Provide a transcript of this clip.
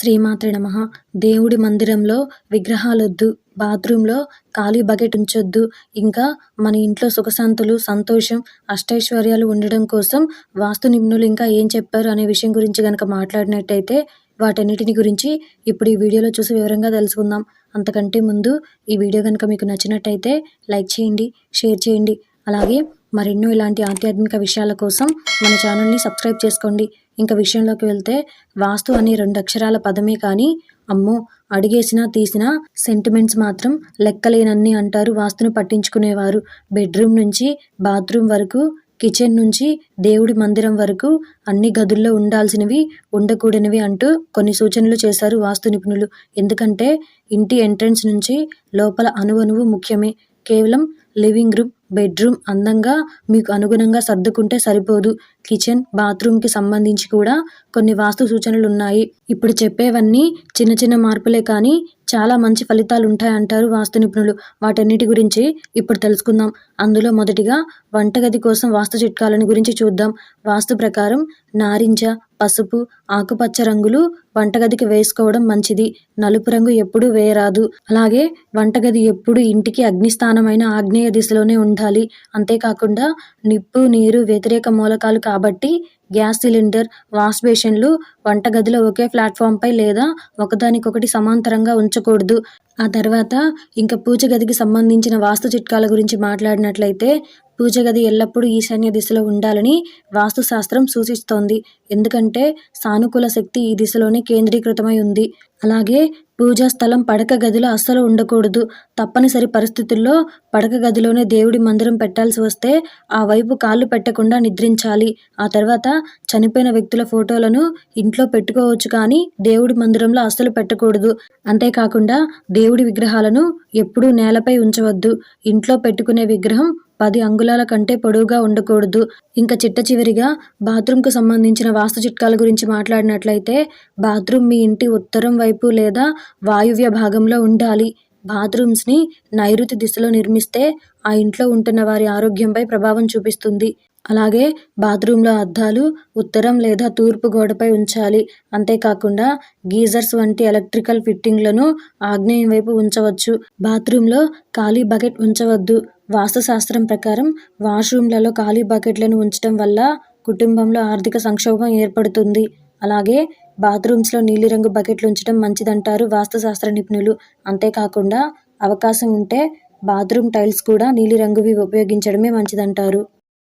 శ్రీమాత్రి నమ. దేవుడి మందిరంలో విగ్రహాలొద్దు బాత్రూంలో ఖాళీ బకెట్ ఉంచొద్దు. ఇంకా మన ఇంట్లో సుఖశాంతులు సంతోషం అష్టైశ్వర్యాలు ఉండడం కోసం వాస్తు నిపుణులు ఇంకా ఏం చెప్పారు అనే విషయం గురించి కనుక మాట్లాడినట్టయితే వాటన్నిటిని గురించి ఇప్పుడు ఈ వీడియోలో చూసి వివరంగా తెలుసుకుందాం. అంతకంటే ముందు ఈ వీడియో కనుక మీకు నచ్చినట్టయితే లైక్ చేయండి షేర్ చేయండి. అలాగే మరెన్నో ఇలాంటి ఆధ్యాత్మిక విషయాల కోసం మన ఛానల్ని సబ్స్క్రైబ్ చేసుకోండి. ఇంకా విషయంలోకి వెళ్తే వాస్తు అనే రెండు అక్షరాల పదమే కానీ అమ్మో అడిగేసినా తీసినా సెంటిమెంట్స్ మాత్రం లెక్కలేనన్ని అంటారు వాస్తును పట్టించుకునేవారు. బెడ్రూమ్ నుంచి బాత్రూమ్ వరకు కిచెన్ నుంచి దేవుడి మందిరం వరకు అన్ని గదుల్లో ఉండాల్సినవి ఉండకూడనివి అంటూ కొన్ని సూచనలు చేశారు వాస్తు నిపుణులు. ఎందుకంటే ఇంటి ఎంట్రన్స్ నుంచి లోపల అణువణువు ముఖ్యమే. కేవలం లివింగ్ రూమ్ బెడ్రూమ్ అందంగా మీకు అనుగుణంగా సర్దుకుంటే సరిపోదు. కిచెన్ బాత్రూమ్కి సంబంధించి కూడా కొన్ని వాస్తు సూచనలు ఉన్నాయి ఇప్పుడు చెప్పేవన్నీ చిన్న చిన్న మార్పులే కానీ చాలా మంచి ఫలితాలు ఉంటాయంటారు వాస్తు నిపుణులు. వాటన్నిటి గురించి ఇప్పుడు తెలుసుకుందాం. అందులో మొదటిగా వంటగది కోసం వాస్తు చిట్కాలను గురించి చూద్దాం. వాస్తు ప్రకారం నారింజ పసుపు ఆకుపచ్చ రంగులు వంటగదికి వేసుకోవడం మంచిది. నలుపు రంగు ఎప్పుడూ వేయరాదు. అలాగే వంటగది ఎప్పుడు ఇంటికి అగ్నిస్థానమైన ఆగ్నేయ దిశలోనే ఉండాలి. అంతేకాకుండా నిప్పు నీరు వ్యతిరేక మూలకాలు కాబట్టి గ్యాస్ సిలిండర్ వాష్ బేషన్లు వంటగదిలో ఒకే ప్లాట్ఫామ్పై లేదా ఒకదానికొకటి సమాంతరంగా ఉంచకూడదు. ఆ తర్వాత ఇంకా పూజ గదికి సంబంధించిన వాస్తు చిట్కాల గురించి మాట్లాడినట్లయితే పూజ గది ఎల్లప్పుడూ ఈశాన్య దిశలో ఉండాలని వాస్తుశాస్త్రం సూచిస్తోంది. ఎందుకంటే సానుకూల శక్తి ఈ దిశలోనే కేంద్రీకృతమై ఉంది. అలాగే పూజా స్థలం పడక గదిలో అస్సలు ఉండకూడదు. తప్పనిసరి పరిస్థితుల్లో పడక గదిలోనే దేవుడి మందిరం పెట్టాల్సి వస్తే ఆ వైపు కాళ్ళు పెట్టకుండా నిద్రించాలి. ఆ తర్వాత చనిపోయిన వ్యక్తుల ఫోటోలను ఇంట్లో పెట్టుకోవచ్చు కానీ దేవుడి మందిరంలో అస్సలు పెట్టకూడదు. అంతేకాకుండా దేవుడి విగ్రహాలను ఎప్పుడూ నేలపై ఉంచవద్దు. ఇంట్లో పెట్టుకునే విగ్రహం పది అంగుళాల కంటే పొడవుగా ఉండకూడదు. ఇంకా చిట్ట చివరిగా బాత్రూమ్కు సంబంధించిన వాస్తు చిట్కాల గురించి మాట్లాడినట్లయితే బాత్రూమ్ మీ ఇంటి ఉత్తరం వైపు లేదా వాయువ్య భాగంలో ఉండాలి. బాత్రూమ్స్ని నైరుతి దిశలో నిర్మిస్తే ఆ ఇంట్లో ఉంటున్న వారి ఆరోగ్యంపై ప్రభావం చూపిస్తుంది. అలాగే బాత్రూంలో అద్దాలు ఉత్తరం లేదా తూర్పు గోడపై ఉంచాలి. అంతేకాకుండా గీజర్స్ వంటి ఎలక్ట్రికల్ ఫిట్టింగ్లను ఆగ్నేయం వైపు ఉంచవచ్చు. బాత్రూంలో ఖాళీ బకెట్ ఉంచవద్దు. వాస్తుశాస్త్రం ప్రకారం వాష్రూమ్లలో ఖాళీ బకెట్లను ఉంచడం వల్ల కుటుంబంలో ఆర్థిక సంక్షోభం ఏర్పడుతుంది. అలాగే బాత్రూమ్స్లో నీలిరంగు బకెట్లు ఉంచడం మంచిదంటారు వాస్తుశాస్త్ర నిపుణులు. అంతేకాకుండా అవకాశం ఉంటే బాత్రూమ్ టైల్స్ కూడా నీలిరంగువి ఉపయోగించడమే మంచిదంటారు.